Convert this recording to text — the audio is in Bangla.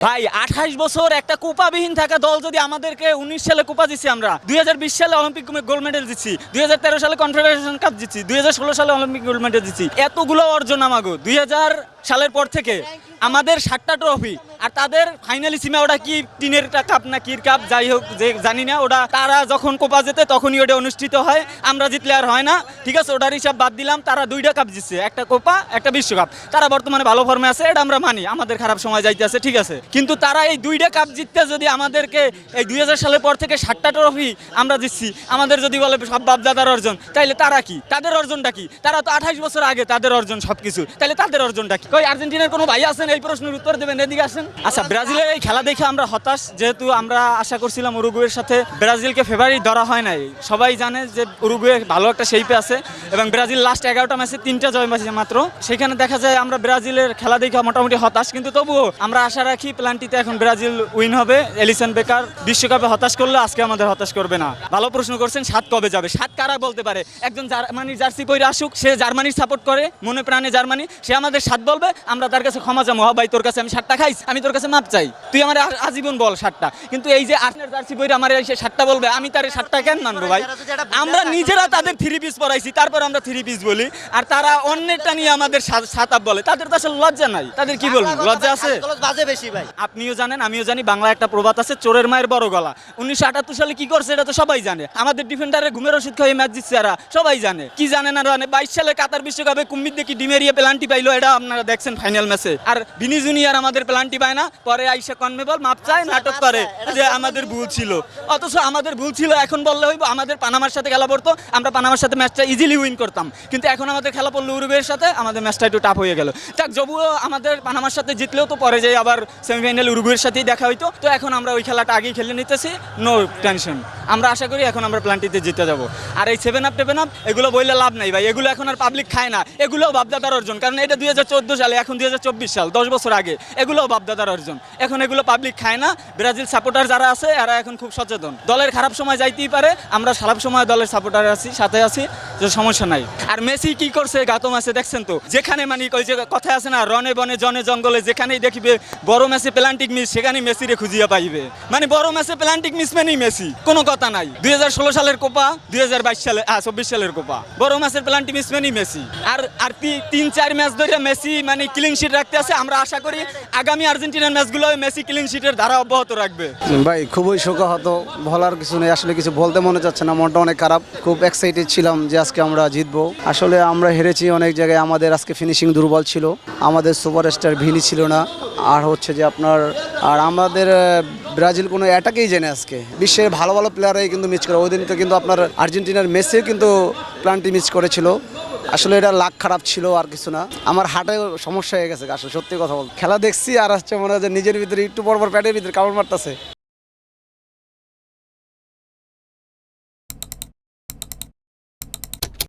ভাই, আঠাশ বছর একটা কোপাবিহীন থাকা দল যদি আমাদেরকে উনিশ সালে কোপা দিচ্ছি আমরা, দুই হাজার বিশ সালে অলিম্পিক গোল্ড মেডেল দিচ্ছি দুই হাজার তেরো সালে কনফেডারেশন কাপ দিচ্ছি দুই হাজার ষোলো সালে অলিম্পিক গোল্ড মেডেল দিচ্ছি এতগুলো অর্জন আমাগো, দুই হাজার সালের পর থেকে আমাদের সাতটা ট্রফি আর তাদের ফাইনালি সীমা ওটা কি, টিনের কাপ না কির কাপ যাই হোক, যে জানি না, ওটা তারা যখন কোপা যেতে তখনই ওটা অনুষ্ঠিত হয়, আমরা জিতলে আর হয় না। ঠিক আছে, ওটার হিসাব বাদ দিলাম, তারা দুইটা কাপ জিতছে, একটা কোপা একটা বিশ্বকাপ। তারা বর্তমানে ভালো ফর্মে আছে, এটা আমরা মানি, আমাদের খারাপ সময় যাইতে আছে, ঠিক আছে। কিন্তু তারা এই দুইটা কাপ জিততে যদি আমাদেরকে এই দুই হাজার সালের পর থেকে সাতটা ট্রফি আমরা জিতছি, আমাদের যদি বলে সব বাপদাদার অর্জন, তাইলে তারা কি? তাদের অর্জনটা কি? তারা তো আঠাশ বছর আগে তাদের অর্জন সবকিছু তাহলে তাদের অর্জনটা কি? কই, আর্জেন্টিনার কোনো ভাই আছেন? এই প্রশ্নের উত্তর দেবেন, এদিকে আসেন। আচ্ছা ব্রাজিলের এই খেলা দেখে আমরা হতাশ। যেহেতু আমরা আশা করছিলাম উরুগুয়ের সাথে ব্রাজিলকে ফেভারিট ধরা হয় নাই। সবাই জানে যে উরুগুয়ে ভালো একটা শেপে আছে এবং ব্রাজিল লাস্ট এগারোটা ম্যাচে তিনটা জয় ম্যাচে মাত্র। সেখানে দেখা যায় আমরা ব্রাজিলের খেলা দেখে মোটামুটি হতাশ, কিন্তু তবুও আমরা আশা রাখি প্ল্যানটিতে এখন ব্রাজিল উইন হবে। এলিসন বেকার বিশ্বকাপে হতাশ করলে আজকে আমাদের হতাশ করবে না। ভালো প্রশ্ন করছেন, সাত কবে যাবে? সাত কারা বলতে পারে? একজন জার্মানির জার্সি পরে আসুক, সে জার্মানির সাপোর্ট করে, মনে প্রাণে জার্মানি। সে আমাদের সাত বলবে আমরা তার কাছে ক্ষমা চাবো। "হ্যাঁ ভাই তোর কাছে আমি সাতটা খাইছি আমি তোর কাছে মাপ চাই। তুই আমার আজীবন বল সাতটা। কিন্তু এই যে আপনার জার্সি পরে আমার এসে সাতটা বলবে আমি তার সাতটা কেন মানবো ভাই? আমরা নিজেরা তাদের থ্রি পিস পরাইছি তারপর আমরা থ্রি পিস বলি। আর তারা অন্যেরটা নিয়ে আমাদের সাত আপ বলে। তাদের তো আসলে লজ্জা নাই। তাদের কি বলব? লজ্জা আছে? বাজে বেশি ভাই। আপনিও জানেন আমিও জানি বাংলা একটা প্রবাদ আছে চোরের মায়ের বড় গলা। উনিশশো আটাত্তর সালে কি করছে এটা তো সবাই জানে। আমাদের ডিফেন্ডারের ঘুমের ওষুধ খাইয়ে ম্যাচ জিতছে এরা সবাই জানে। কি জানে না জানে? বাইশ সালে কাতার বিশ্বকাপে কুম্মির দেখি ডিমেরিয়া পেলান্টি পাইলো এটা আপনারা দেখছেন ফাইনাল ম্যাচে আর বিনি জুনিয়র আমাদের পেলান্টি পায় না পরে আইসা কনমেবল মাপ চায় নাটক করে যে আমাদের ভুল। ছিল। অথচ আমাদের ভুল ছিল এখন বললে হইব আমাদের পানামার সাথে খেলা পড়তো আমরা পানামার সাথে ম্যাচটা ইজিলি উইন করতাম। কিন্তু এখন আমাদের খেলা পড়ল উরুগুয়ের সাথে আমাদের ম্যাচটা একটু টাফ হয়ে গেল। যাক যবুও আমাদের পানামার সাথে জিতলেও তো পরে যাই আবার সেমিফাইনাল উরুগুয়ের সাথেই দেখা হইতো। তো এখন আমরা ওই খেলাটা আগেই খেলে নিতেছি নো টেনশন আমরা আশা করি এখন আমরা প্ল্যান্টিতে জিতে যাব। আর এই সেভেন আপ টেভেন আপ এগুলো বললে লাভ নাই ভাই এগুলো এখন আর পাবলিক খায় না। এগুলোও বাপদাদার অর্জন কারণ এটা দুই হাজার চোদ্দ সালে, এখন দুই হাজার চব্বিশ সাল, দশ বছর আগে। এগুলোও বাপদাদার অর্জন। এখন এগুলো পাবলিক খায় না। ব্রাজিল সাপোর্টার যারা আছে, এরা এখন খুব সচেতন। দলের খারাপ সময় যাইতেই পারে, আমরা খারাপ সময় দলের সাপোর্টার আছি, সাথে আছি, যে সমস্যা নাই। আর মেসি কি করছে গাতো ম্যাচে দেখছেন তো? যেখানে মানে ওই যে কথা আছে না, রনে বনে, জনে জঙ্গলে যেখানেই দেখিবে, বড় ম্যাচে প্লান্টিক মিস সেখানেই মেসিরে খুঁজিয়া পাইবে। মানে বড় ম্যাচে প্লান্টিক মিস মানেই মেসি, কোনো কথা নাই। দুই হাজার ষোলো সালের কোপা, দুই হাজার বাইশ সালে চব্বিশ সালের কোপা। বড় ম্যাচের প্লান্টিক মিস মানেই মেসি। আর আর তিন চার ম্যাচ ধরে মেসি মানে ক্লিন শিট রাখতে আছে। আমরা আশা করি আগামী আর্জেন্টিনার ম্যাচগুলো মেসি ক্লিন শিটের ধারা অব্যাহত রাখবে। ভাই, খুবই শোকাহত। বলার কিছু নেই, আসলে কিছু বলতে মনে যাচ্ছে না, মনটা অনেক খারাপ। খুব এক্সাইটেড ছিলাম যে আজকে আমরা জিতবো। আসলে আমরা হেরেছি অনেক জায়গায়, আমাদের আজকে ফিনিশিং দুর্বল ছিল। আমাদের সুপারস্টার ভিনি ছিল না। আর হচ্ছে যে আপনার, আর আমাদের ব্রাজিল কোনো অ্যাটাকেই জেনে আজকে। বিশ্বের ভালো ভালো প্লেয়ারই কিন্তু মিস করে। ওই দিন তো কিন্তু আপনার আর্জেন্টিনার মেসিও কিন্তু প্ল্যানটি মিস করেছিল। আসলে এটা লাখ খারাপ ছিল আর কিছু না। আমার হাটে সমস্যা হয়ে গেছে আসলে সত্যি কথা বল খেলা দেখছি আর হচ্ছে মনে হয় যে নিজের ভিতরে একটু পর পর প্যাটের ভিতরে কামড় মারতেছে।